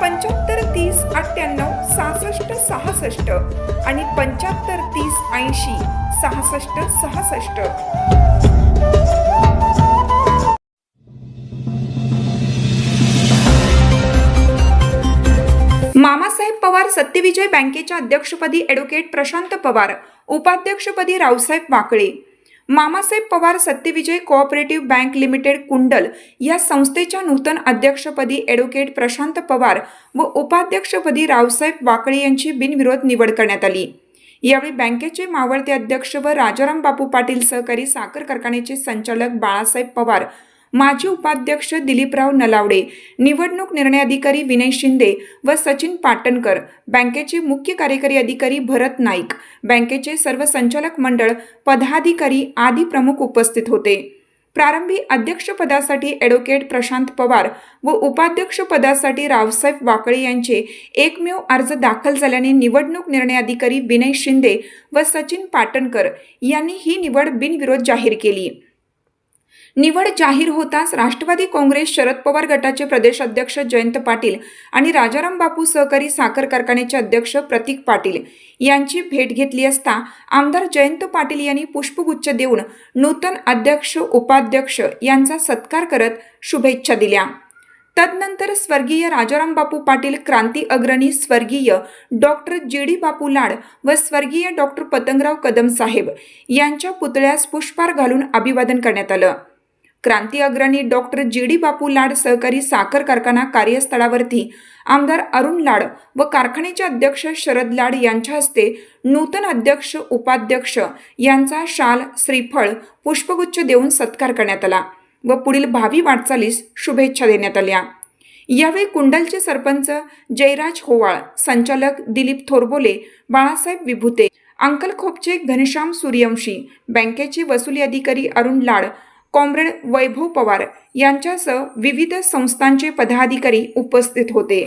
पंच्याहत्तर तीस अठ्ठ्याण्णव सहासष्ट सहासष्ट आणि पंच्याहत्तर तीस ऐंशी सहासष्ट सहासष्ट. मामासाहेब पवार सत्यविजय बँकेच्या अध्यक्षपदी ॲडव्होकेट प्रशांत पवार उपाध्यक्षपदी Raosaheb Wakale. Mamasaheb Pawar Satyavijay cooperative bank limited Kundal या संस्थेच्या नूतन अध्यक्षपदी ॲडव्होकेट प्रशांत पवार व उपाध्यक्षपदी रावसाहेब वाकळे यांची बिनविरोध निवड करण्यात आली. यावेळी बँकेचे मावळते अध्यक्ष व राजाराम बापू पाटील सहकारी साखर कारखान्याचे संचालक बाळासाहेब पवार माजी उपाध्यक्ष दिलीपराव नलावडे निवडणूक निर्णय अधिकारी विनय शिंदे व सचिन पाटणकर बँकेचे मुख्य कार्यकारी अधिकारी भरत नाईक बँकेचे सर्व संचालक मंडळ पदाधिकारी आदी प्रमुख उपस्थित होते. प्रारंभी अध्यक्षपदासाठी ॲडव्होकेट प्रशांत पवार व उपाध्यक्षपदासाठी रावसाहेब वाकळे यांचे एकमेव अर्ज दाखल झाल्याने निवडणूक निर्णय अधिकारी विनय शिंदे व सचिन पाटणकर यांनी ही निवड बिनविरोध जाहीर केली. निवड जाहीर होताच राष्ट्रवादी काँग्रेस शरद पवार गटाचे प्रदेश अध्यक्ष जयंत पाटील आणि राजाराम बापू सहकारी साखर कारखान्याचे अध्यक्ष प्रतीक पाटील यांची भेट घेतली असता आमदार जयंत पाटील यांनी पुष्पगुच्छ देऊन नूतन अध्यक्ष उपाध्यक्ष यांचा सत्कार करत शुभेच्छा दिल्या. तदनंतर स्वर्गीय राजाराम बापू पाटील क्रांती अग्रणी स्वर्गीय डॉक्टर जी. डी. बापू लाड व स्वर्गीय डॉक्टर पतंगराव कदम साहेब यांच्या पुतळ्यास पुष्पार घालून अभिवादन करण्यात आलं. क्रांती अग्रणी डॉक्टर जी डी बापू लाड सहकारी साखर कारखाना कार्यस्थळावरती आमदार अरुण लाड व कारखान्याचे अध्यक्ष शरद लाड यांच्या हस्ते नूतन अध्यक्ष उपाध्यक्ष यांचा शाल श्रीफळ पुष्पगुच्छ देऊन सत्कार करण्यात आला व पुढील भावी वाटचालीस शुभेच्छा देण्यात आल्या. यावेळी कुंडलचे सरपंच जयराज होवाळ संचालक दिलीप थोरबोले बाळासाहेब विभुते अंकलखोपचे घनश्याम सूर्यवंशी बँकेचे वसुली अधिकारी अरुण लाड कॉम्रेड वैभव पवार यांच्यासह विविध संस्थांचे पदाधिकारी उपस्थित होते.